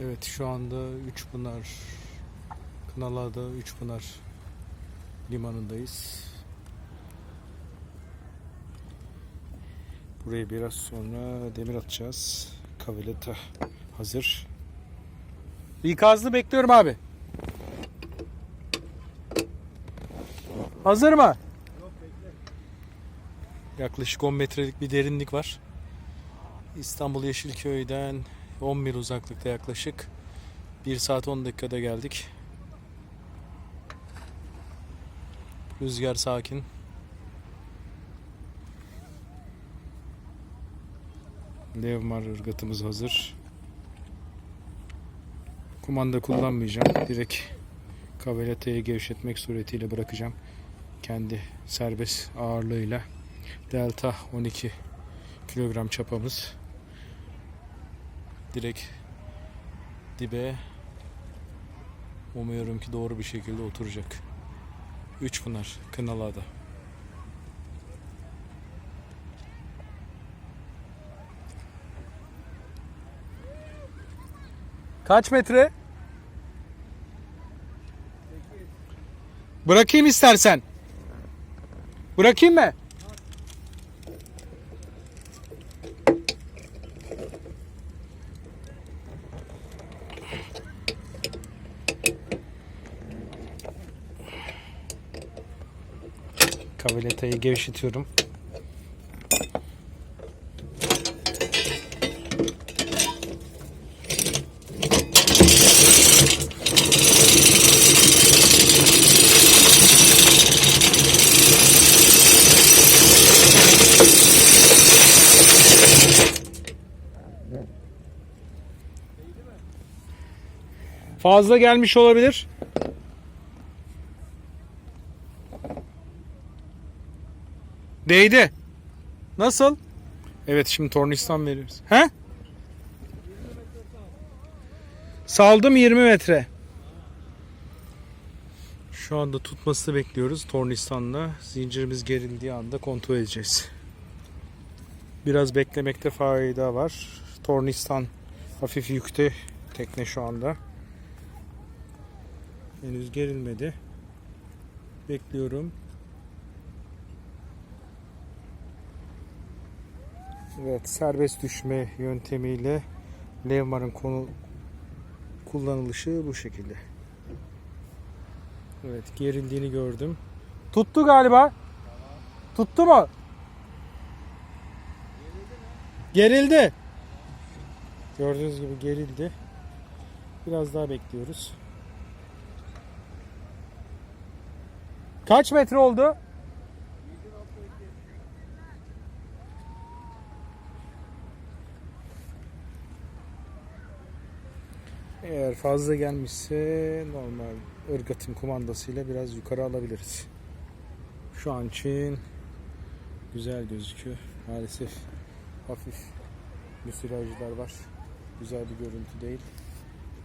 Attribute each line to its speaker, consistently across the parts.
Speaker 1: Evet şu anda Üçpınar Kınalıada Üçpınar limanındayız. Buraya biraz sonra demir atacağız. Kavaleta hazır. İkazlı bekliyorum abi. Hazır mı? Yaklaşık 10 metrelik bir derinlik var. İstanbul Yeşilköy'den 10 mil uzaklıkta yaklaşık 1 saat 10 dakikada geldik. Rüzgar sakin. Levmar ırgatımız hazır. Kumanda kullanmayacağım. Direkt kavelatayı gevşetmek suretiyle bırakacağım. Kendi serbest ağırlığıyla. Delta 12 kilogram çapamız. Direkt dibe umuyorum ki doğru bir şekilde oturacak. Üç Pınar, Kınalıada. Kaç metre? Bırakayım istersen. Bırakayım mı? Kaveletayı gevşetiyorum. Fazla gelmiş olabilir. Değdi. Nasıl? Evet şimdi tornistan veriyoruz. He? Saldım 20 metre. Şu anda tutmasını bekliyoruz tornistanla. Zincirimiz gerildiği anda kontrol edeceğiz. Biraz beklemekte fayda var. Tornistan hafif yükte tekne şu anda. Henüz gerilmedi. Bekliyorum. Evet, serbest düşme yöntemiyle Levmar'ın konu kullanılışı bu şekilde. Evet, gerildiğini gördüm. Tuttu galiba. Tuttu mu? Gerildi. Gördüğünüz gibi gerildi. Biraz daha bekliyoruz. Kaç metre oldu? Eğer fazla gelmişse normal ırgatın kumandasıyla biraz yukarı alabiliriz. Şu an için güzel gözüküyor. Maalesef hafif müsilajlar var. Güzel bir görüntü değil.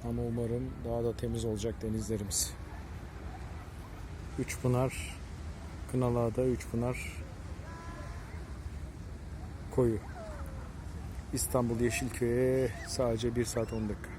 Speaker 1: Ama umarım daha da temiz olacak denizlerimiz. Üçpınar Kınalıada Üçpınar koyu. İstanbul Yeşilköy'e sadece 1 saat 10 dakika.